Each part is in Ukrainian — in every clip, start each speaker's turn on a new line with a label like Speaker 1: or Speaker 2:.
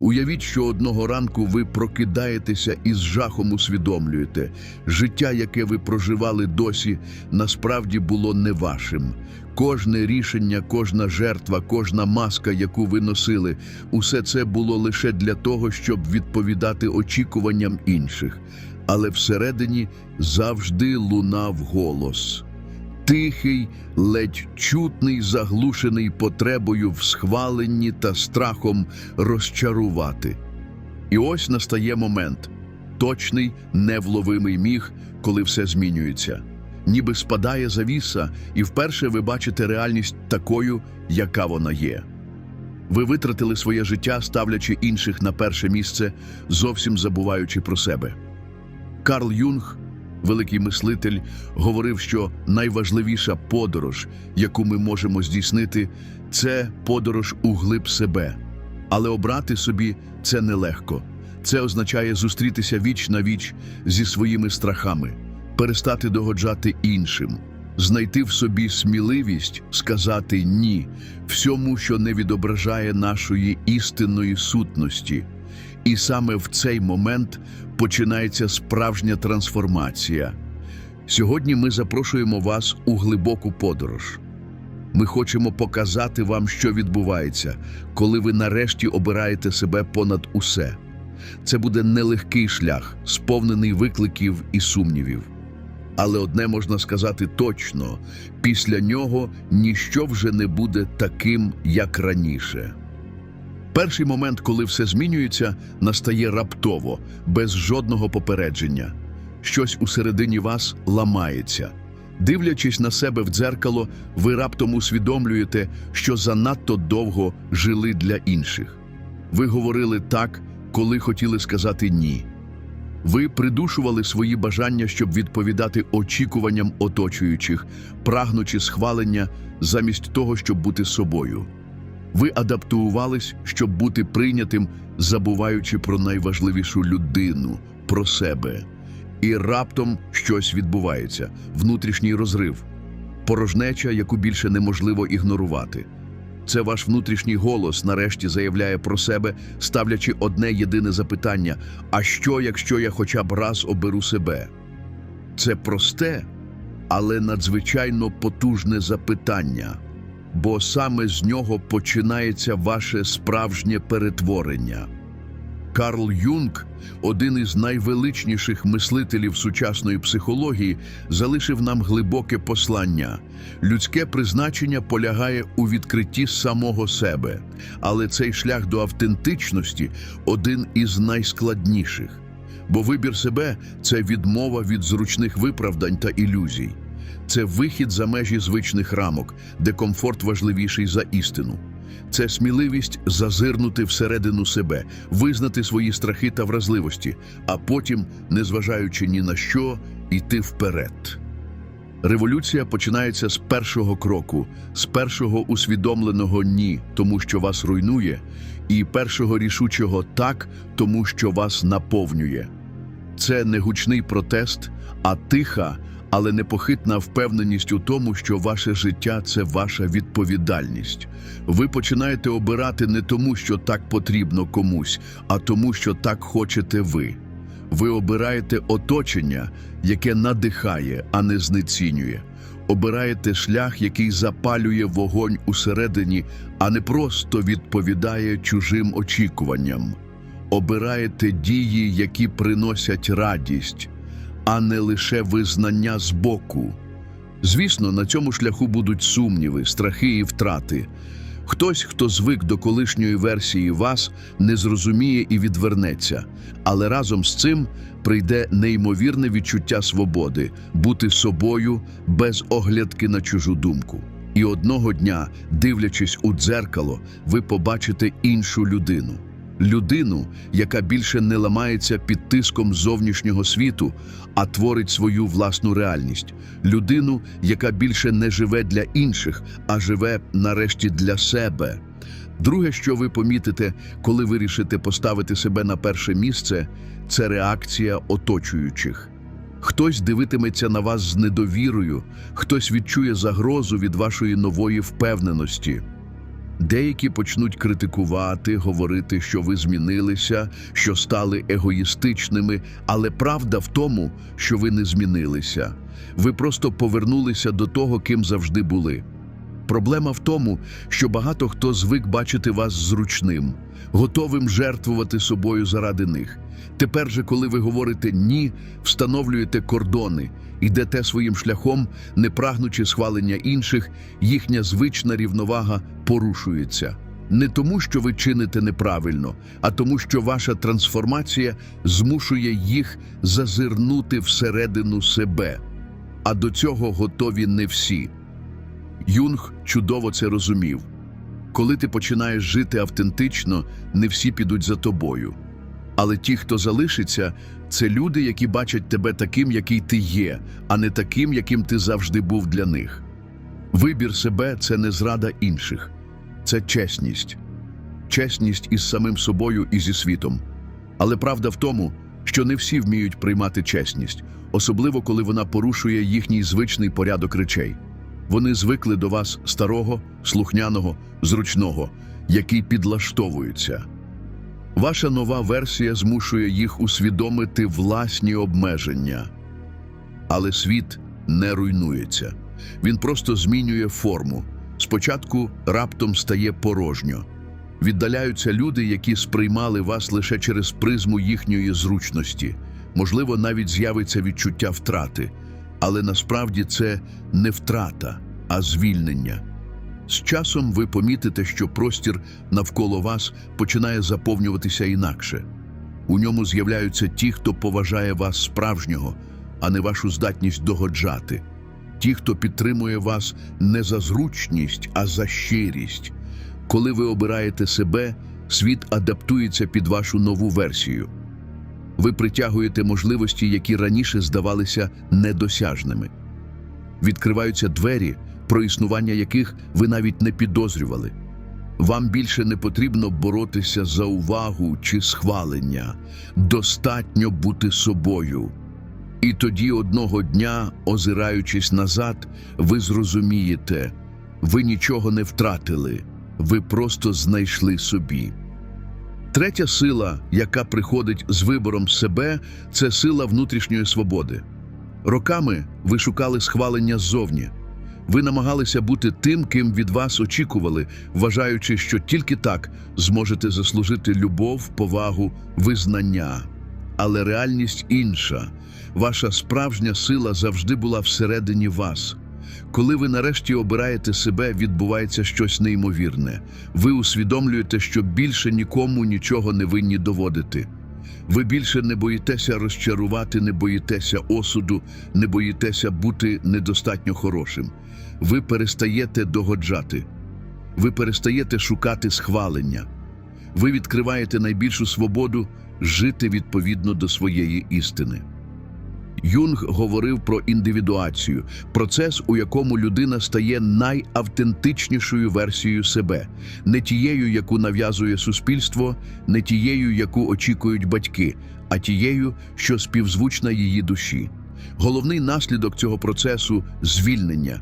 Speaker 1: Уявіть, що одного ранку ви прокидаєтеся і з жахом усвідомлюєте, життя, яке ви проживали досі, насправді було не вашим. Кожне рішення, кожна жертва, кожна маска, яку ви носили, усе це було лише для того, щоб відповідати очікуванням інших. Але всередині завжди лунав голос. Тихий, ледь чутний, заглушений потребою в схваленні та страхом розчарувати. І ось настає момент точний, невловимий міг, коли все змінюється. Ніби спадає завіса, і вперше ви бачите реальність такою, яка вона є. Ви витратили своє життя, ставлячи інших на перше місце, зовсім забуваючи про себе. Карл Юнг, великий мислитель, говорив, що найважливіша подорож, яку ми можемо здійснити, це подорож у глиб себе. Але обрати собі це нелегко. Це означає зустрітися віч на віч зі своїми страхами, перестати догоджати іншим, знайти в собі сміливість сказати ні всьому, що не відображає нашої істинної сутності. І саме в цей момент починається справжня трансформація. Сьогодні ми запрошуємо вас у глибоку подорож. Ми хочемо показати вам, що відбувається, коли ви нарешті обираєте себе понад усе. Це буде нелегкий шлях, сповнений викликів і сумнівів. Але одне можна сказати точно: після нього ніщо вже не буде таким, як раніше. Перший момент, коли все змінюється, настає раптово, без жодного попередження. Щось усередині вас ламається. Дивлячись на себе в дзеркало, ви раптом усвідомлюєте, що занадто довго жили для інших. Ви говорили так, коли хотіли сказати ні. Ви придушували свої бажання, щоб відповідати очікуванням оточуючих, прагнучи схвалення замість того, щоб бути собою. Ви адаптувались, щоб бути прийнятим, забуваючи про найважливішу людину, про себе. І раптом щось відбувається внутрішній розрив, порожнеча, яку більше неможливо ігнорувати. Це ваш внутрішній голос нарешті заявляє про себе, ставлячи одне єдине запитання: а що, якщо я хоча б раз оберу себе? Це просте, але надзвичайно потужне запитання бо саме з нього починається ваше справжнє перетворення. Карл Юнг, один із найвеличніших мислителів сучасної психології, залишив нам глибоке послання. Людське призначення полягає у відкритті самого себе, але цей шлях до автентичності один із найскладніших. Бо вибір себе це відмова від зручних виправдань та ілюзій. Це вихід за межі звичних рамок, де комфорт важливіший за істину. Це сміливість зазирнути всередину себе, визнати свої страхи та вразливості, а потім, незважаючи ні на що, йти вперед. Революція починається з першого кроку, з першого усвідомленого ні, тому що вас руйнує, і першого рішучого так, тому що вас наповнює. Це не гучний протест, а тиха, але непохитна впевненість у тому, що ваше життя це ваша відповідальність. Ви починаєте обирати не тому, що так потрібно комусь, а тому, що так хочете ви. Ви обираєте оточення, яке надихає, а не знецінює. Обираєте шлях, який запалює вогонь усередині, а не просто відповідає чужим очікуванням. Обираєте дії, які приносять радість, а не лише визнання збоку. Звісно, на цьому шляху будуть сумніви, страхи і втрати. Хтось, хто звик до колишньої версії вас, не зрозуміє і відвернеться, але разом з цим прийде неймовірне відчуття свободи, бути собою без оглядки на чужу думку. І одного дня, дивлячись у дзеркало, ви побачите іншу людину. Людину, яка більше не ламається під тиском зовнішнього світу, а творить свою власну реальність. Людину, яка більше не живе для інших, а живе нарешті для себе. Друге, що ви помітите, коли вирішите поставити себе на перше місце, це реакція оточуючих. Хтось дивитиметься на вас з недовірою, хтось відчує загрозу від вашої нової впевненості. Деякі почнуть критикувати, говорити, що ви змінилися, що стали егоїстичними, але правда в тому, що ви не змінилися. Ви просто повернулися до того, ким завжди були. Проблема в тому, що багато хто звик бачити вас зручним, готовим жертвувати собою заради них. Тепер же, коли ви говорите ні, встановлюєте кордони, йдете своїм шляхом, не прагнучи схвалення інших, їхня звична рівновага порушується. Не тому, що ви чините неправильно, а тому, що ваша трансформація змушує їх зазирнути всередину себе. А до цього готові не всі. Юнг чудово це розумів. Коли ти починаєш жити автентично, не всі підуть за тобою. Але ті, хто залишиться, це люди, які бачать тебе таким, який ти є, а не таким, яким ти завжди був для них. Вибір себе це не зрада інших, це чесність. Чесність із самим собою і зі світом. Але правда в тому, що не всі вміють приймати чесність, особливо коли вона порушує їхній звичний порядок речей. Вони звикли до вас старого, слухняного, зручного, який підлаштовується. Ваша нова версія змушує їх усвідомити власні обмеження. Але світ не руйнується. Він просто змінює форму. Спочатку раптом стає порожньо. Віддаляються люди, які сприймали вас лише через призму їхньої зручності. Можливо, навіть з'явиться відчуття втрати. Але насправді це не втрата, а звільнення. З часом ви помітите, що простір навколо вас починає заповнюватися інакше. У ньому з'являються ті, хто поважає вас справжнього, а не вашу здатність догоджати. Ті, хто підтримує вас не за зручність, а за щирість. Коли ви обираєте себе, світ адаптується під вашу нову версію. Ви притягуєте можливості, які раніше здавалися недосяжними. Відкриваються двері, про існування яких ви навіть не підозрювали. Вам більше не потрібно боротися за увагу чи схвалення, достатньо бути собою. І тоді одного дня, озираючись назад, ви зрозумієте, ви нічого не втратили, ви просто знайшли собі. Третя сила, яка приходить з вибором себе, це сила внутрішньої свободи. Роками ви шукали схвалення ззовні. Ви намагалися бути тим, ким від вас очікували, вважаючи, що тільки так зможете заслужити любов, повагу, визнання. Але реальність інша. Ваша справжня сила завжди була всередині вас. Коли ви нарешті обираєте себе, відбувається щось неймовірне. Ви усвідомлюєте, що більше нікому нічого не винні доводити. Ви більше не боїтеся розчарувати, не боїтеся осуду, не боїтеся бути недостатньо хорошим. Ви перестаєте догоджати, ви перестаєте шукати схвалення. Ви відкриваєте найбільшу свободу жити відповідно до своєї істини. Юнг говорив про індивідуацію, процес, у якому людина стає найавтентичнішою версією себе, не тією, яку нав'язує суспільство, не тією, яку очікують батьки, а тією, що співзвучна її душі. Головний наслідок цього процесу звільнення.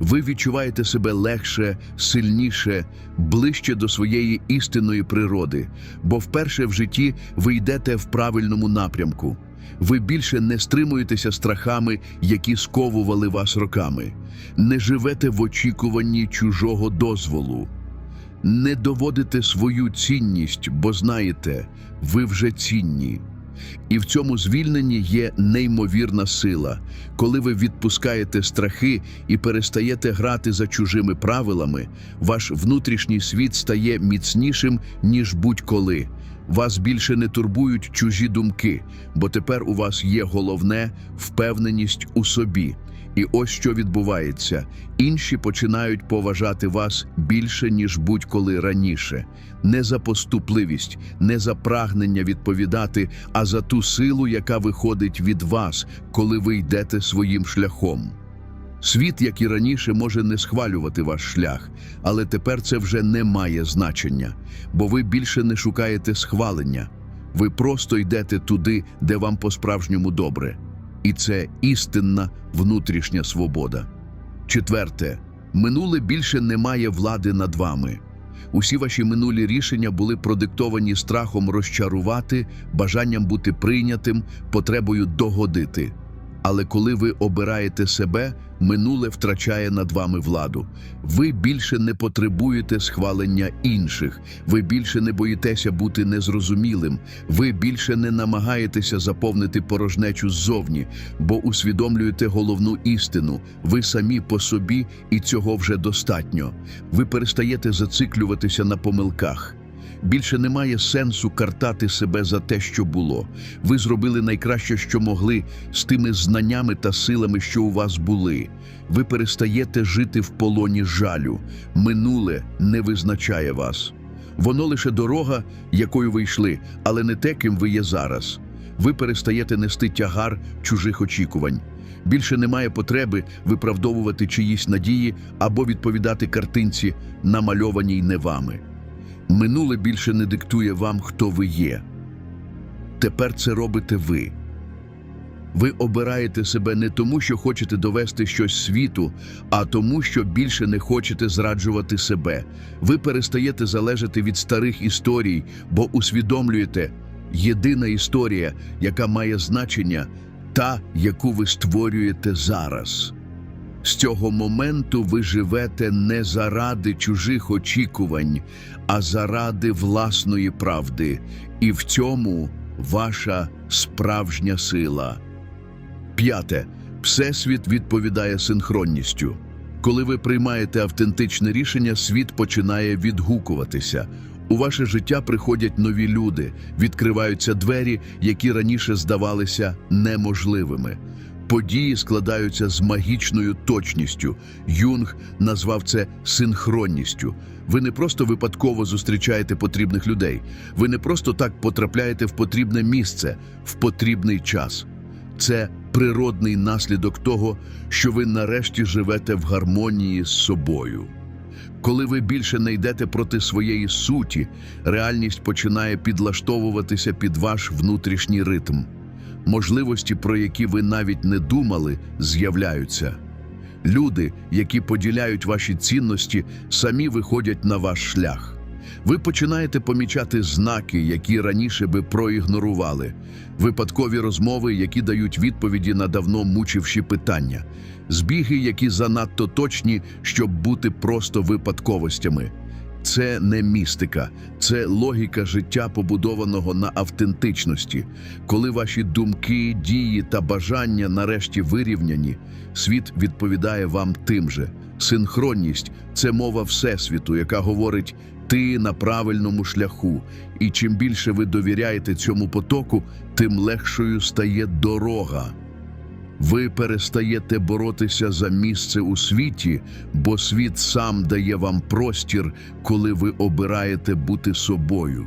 Speaker 1: Ви відчуваєте себе легше, сильніше, ближче до своєї істинної природи, бо вперше в житті ви йдете в правильному напрямку. Ви більше не стримуєтеся страхами, які сковували вас роками, не живете в очікуванні чужого дозволу, не доводите свою цінність, бо знаєте, ви вже цінні. І в цьому звільненні є неймовірна сила. Коли ви відпускаєте страхи і перестаєте грати за чужими правилами, ваш внутрішній світ стає міцнішим, ніж будь-коли. Вас більше не турбують чужі думки, бо тепер у вас є головне впевненість у собі. І ось що відбувається: інші починають поважати вас більше, ніж будь-коли раніше, не за поступливість, не за прагнення відповідати, а за ту силу, яка виходить від вас, коли ви йдете своїм шляхом. Світ, як і раніше, може не схвалювати ваш шлях, але тепер це вже не має значення, бо ви більше не шукаєте схвалення. Ви просто йдете туди, де вам по-справжньому добре. І це істинна внутрішня свобода. Четверте, минуле більше не має влади над вами. Усі ваші минулі рішення були продиктовані страхом розчарувати, бажанням бути прийнятим, потребою догодити. Але коли ви обираєте себе, минуле втрачає над вами владу. Ви більше не потребуєте схвалення інших, ви більше не боїтеся бути незрозумілим, ви більше не намагаєтеся заповнити порожнечу ззовні, бо усвідомлюєте головну істину. Ви самі по собі, і цього вже достатньо. Ви перестаєте зациклюватися на помилках. Більше немає сенсу картати себе за те, що було. Ви зробили найкраще, що могли, з тими знаннями та силами, що у вас були. Ви перестаєте жити в полоні жалю. Минуле не визначає вас. Воно лише дорога, якою ви йшли, але не те, ким ви є зараз. Ви перестаєте нести тягар чужих очікувань. Більше немає потреби виправдовувати чиїсь надії або відповідати картинці, намальованій не вами. Минуле більше не диктує вам, хто ви є. Тепер це робите ви. Ви обираєте себе не тому, що хочете довести щось світу, а тому, що більше не хочете зраджувати себе. Ви перестаєте залежати від старих історій, бо усвідомлюєте, єдина історія, яка має значення, та, яку ви створюєте зараз. З цього моменту ви живете не заради чужих очікувань, а заради власної правди, і в цьому ваша справжня сила. П'яте. Всесвіт відповідає синхронністю. Коли ви приймаєте автентичне рішення, світ починає відгукуватися. У ваше життя приходять нові люди, відкриваються двері, які раніше здавалися неможливими. Події складаються з магічною точністю. Юнг назвав це синхронністю. Ви не просто випадково зустрічаєте потрібних людей, ви не просто так потрапляєте в потрібне місце в потрібний час. Це природний наслідок того, що ви нарешті живете в гармонії з собою. Коли ви більше не йдете проти своєї суті, реальність починає підлаштовуватися під ваш внутрішній ритм. Можливості, про які ви навіть не думали, з'являються. Люди, які поділяють ваші цінності, самі виходять на ваш шлях. Ви починаєте помічати знаки, які раніше би проігнорували, випадкові розмови, які дають відповіді на давно мучивші питання, збіги, які занадто точні, щоб бути просто випадковостями. Це не містика, це логіка життя, побудованого на автентичності. Коли ваші думки, дії та бажання нарешті вирівняні, світ відповідає вам тим же. Синхронність це мова Всесвіту, яка говорить ти на правильному шляху, і чим більше ви довіряєте цьому потоку, тим легшою стає дорога. Ви перестаєте боротися за місце у світі, бо світ сам дає вам простір, коли ви обираєте бути собою.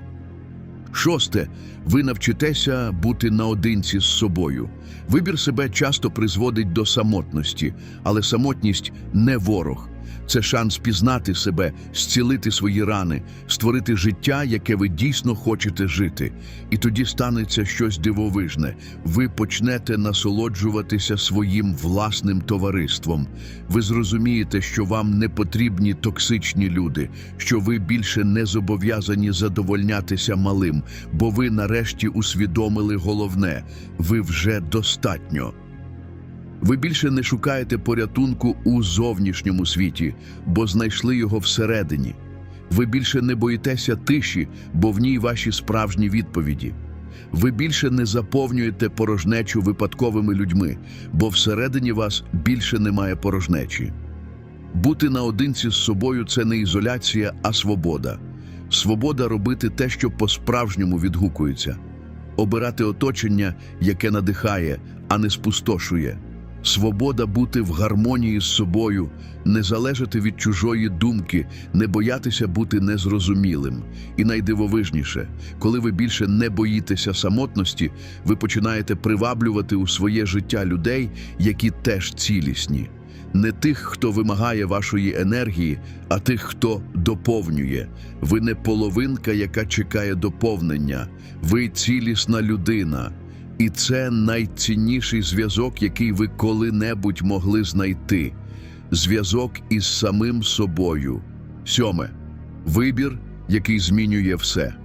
Speaker 1: Шосте, ви навчитеся бути наодинці з собою. Вибір себе часто призводить до самотності, але самотність не ворог. Це шанс пізнати себе, зцілити свої рани, створити життя, яке ви дійсно хочете жити. І тоді станеться щось дивовижне. Ви почнете насолоджуватися своїм власним товариством. Ви зрозумієте, що вам не потрібні токсичні люди, що ви більше не зобов'язані задовольнятися малим, бо ви нарешті усвідомили головне ви вже достатньо. Ви більше не шукаєте порятунку у зовнішньому світі, бо знайшли його всередині. Ви більше не боїтеся тиші, бо в ній ваші справжні відповіді. Ви більше не заповнюєте порожнечу випадковими людьми, бо всередині вас більше немає порожнечі. Бути наодинці з собою це не ізоляція, а свобода. Свобода робити те, що по-справжньому відгукується, обирати оточення, яке надихає, а не спустошує. Свобода бути в гармонії з собою, не залежати від чужої думки, не боятися бути незрозумілим. І найдивовижніше, коли ви більше не боїтеся самотності, ви починаєте приваблювати у своє життя людей, які теж цілісні. Не тих, хто вимагає вашої енергії, а тих, хто доповнює. Ви не половинка, яка чекає доповнення. Ви цілісна людина. І це найцінніший зв'язок, який ви коли-небудь могли знайти. Зв'язок із самим собою. Сьоме. Вибір, який змінює все.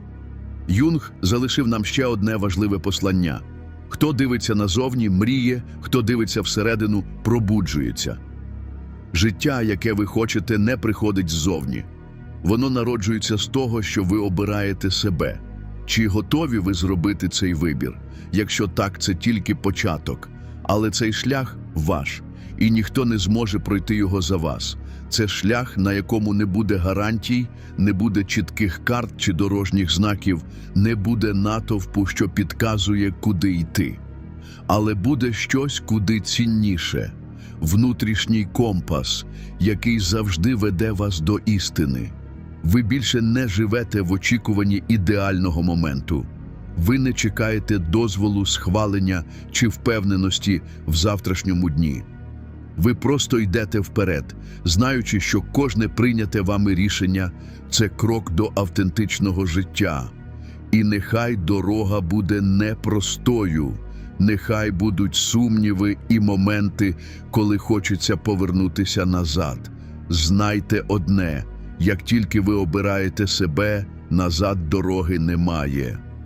Speaker 1: Юнг залишив нам ще одне важливе послання: хто дивиться назовні, мріє, хто дивиться всередину, пробуджується. Життя, яке ви хочете, не приходить ззовні. Воно народжується з того, що ви обираєте себе. Чи готові ви зробити цей вибір? Якщо так, це тільки початок. Але цей шлях ваш, і ніхто не зможе пройти його за вас. Це шлях, на якому не буде гарантій, не буде чітких карт чи дорожніх знаків, не буде натовпу, що підказує, куди йти. Але буде щось куди цінніше внутрішній компас, який завжди веде вас до істини. Ви більше не живете в очікуванні ідеального моменту. Ви не чекаєте дозволу, схвалення чи впевненості в завтрашньому дні. Ви просто йдете вперед, знаючи, що кожне прийняте вами рішення це крок до автентичного життя. І нехай дорога буде непростою, нехай будуть сумніви і моменти, коли хочеться повернутися назад. Знайте одне: як тільки ви обираєте себе, назад дороги немає.